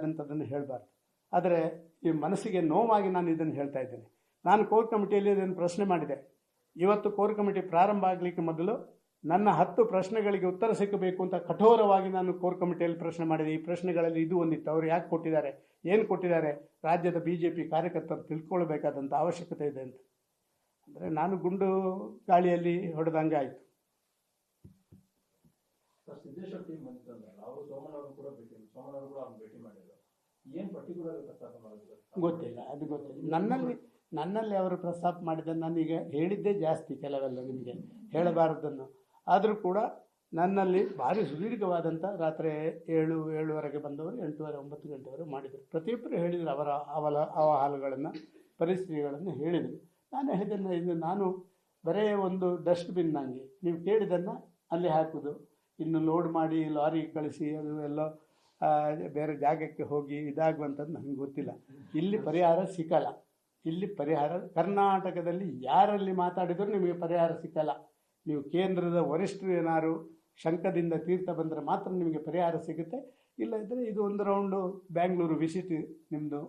ಆದಂಥದ್ದನ್ನು ಹೇಳಬಾರ್ದು. ಆದರೆ ಈ ಮನಸ್ಸಿಗೆ ನೋವಾಗಿ ನಾನು ಇದನ್ನು ಹೇಳ್ತಾ ಇದ್ದೇನೆ. ನಾನು ಕೋರ್ ಕಮಿಟಿಯಲ್ಲಿ ಇದನ್ನು ಪ್ರಶ್ನೆ ಮಾಡಿದೆ. ಇವತ್ತು ಕೋರ್ ಕಮಿಟಿ ಪ್ರಾರಂಭ ಆಗಲಿಕ್ಕೆ ಮೊದಲು ನನ್ನ ಹತ್ತು ಪ್ರಶ್ನೆಗಳಿಗೆ ಉತ್ತರ ಸಿಕ್ಕಬೇಕು ಅಂತ ಕಠೋರವಾಗಿ ನಾನು ಕೋರ್ ಕಮಿಟಿಯಲ್ಲಿ ಪ್ರಶ್ನೆ ಮಾಡಿದೆ. ಈ ಪ್ರಶ್ನೆಗಳಲ್ಲಿ ಇದು ಒಂದಿತ್ತು. ಅವರು ಯಾಕೆ ಕೊಟ್ಟಿದ್ದಾರೆ? ಏನು ಕೊಟ್ಟಿದ್ದಾರೆ? ರಾಜ್ಯದ ಬಿ ಜೆ ಪಿ ಕಾರ್ಯಕರ್ತರು ತಿಳ್ಕೊಳ್ಬೇಕಾದಂಥ ಅವಶ್ಯಕತೆ ಇದೆ ಅಂತ. ಅಂದರೆ ನಾನು ಗುಂಡು ಗಾಳಿಯಲ್ಲಿ ಹೊಡೆದಂಗೆ ಆಯಿತು. ಸಿದ್ದೇಶ್ವರ ಟೀಮ್ ಬಂದಿದ್ದಲ್ಲ ಅವರು ಕೂಡ ಭೇಟಿ ಕೂಡ ಅವ್ರನ್ನ ಭೇಟಿ ಮಾಡಿದ್ರು. ಏನ್ ಪರ್ಟಿಕ್ಯುಲರ್ ಪ್ರಸ್ತಾಪ ಮಾಡಿದ್ರು? ಗೊತ್ತಿಲ್ಲ, ಅದು ಗೊತ್ತಿಲ್ಲ. ನನ್ನಲ್ಲಿ ನನ್ನಲ್ಲಿ ಅವರು ಪ್ರಸ್ತಾಪ ಮಾಡಿದ ನನಗೆ ಹೇಳಿದ್ದೇ ಜಾಸ್ತಿ ಕೆಲವೆಲ್ಲ ನಿಮಗೆ ಹೇಳಬಾರದನ್ನು. ಆದರೂ ಕೂಡ ನನ್ನಲ್ಲಿ ಭಾರಿ ಸುದೀರ್ಘವಾದಂಥ ರಾತ್ರಿ ಏಳು, ಏಳುವರೆಗೆ ಬಂದವರು, ಎಂಟೂವರೆ, ಒಂಬತ್ತು ಗಂಟೆವರೆಗೆ ಮಾಡಿದರು. ಪ್ರತಿಯೊಬ್ಬರು ಹೇಳಿದರು ಅವರ ಅವಲ, ಅವಹಾಲುಗಳನ್ನು, ಪರಿಸ್ಥಿತಿಗಳನ್ನು ಹೇಳಿದರು. ನಾನು ಹೇಳಿದ್ದನ್ನು ಇದು ನಾನು ಬರೇ ಒಂದು ಡಸ್ಟ್ಬಿನ್ ನನಗೆ ನೀವು ಕೇಳಿದ್ದನ್ನು ಅಲ್ಲಿ ಹಾಕೋದು. ಇನ್ನು ಲೋಡ್ ಮಾಡಿ ಲಾರಿ ಕಳಿಸಿ, ಅದು ಎಲ್ಲ ಬೇರೆ ಜಾಗಕ್ಕೆ ಹೋಗಿ ಇದಾಗುವಂಥದ್ದು ನನಗೆ ಗೊತ್ತಿಲ್ಲ. ಇಲ್ಲಿ ಪರಿಹಾರ ಸಿಕ್ಕಲ್ಲ ಇಲ್ಲಿ ಪರಿಹಾರ, ಕರ್ನಾಟಕದಲ್ಲಿ ಯಾರಲ್ಲಿ ಮಾತಾಡಿದರೂ ನಿಮಗೆ ಪರಿಹಾರ ಸಿಕ್ಕಲ್ಲ ನೀವು ಕೇಂದ್ರದ ವರಿಷ್ಠರು ಏನಾರು ಶಂಕದಿಂದ ತೀರ್ಥ ಬಂದರೆ ಮಾತ್ರ ನಿಮಗೆ ಪರಿಹಾರ ಸಿಗುತ್ತೆ. ಇಲ್ಲದಿದ್ದರೆ ಇದು ಒಂದು ರೌಂಡು ಬ್ಯಾಂಗ್ಳೂರು ವಿಸಿಟ್ ನಿಮ್ಮದು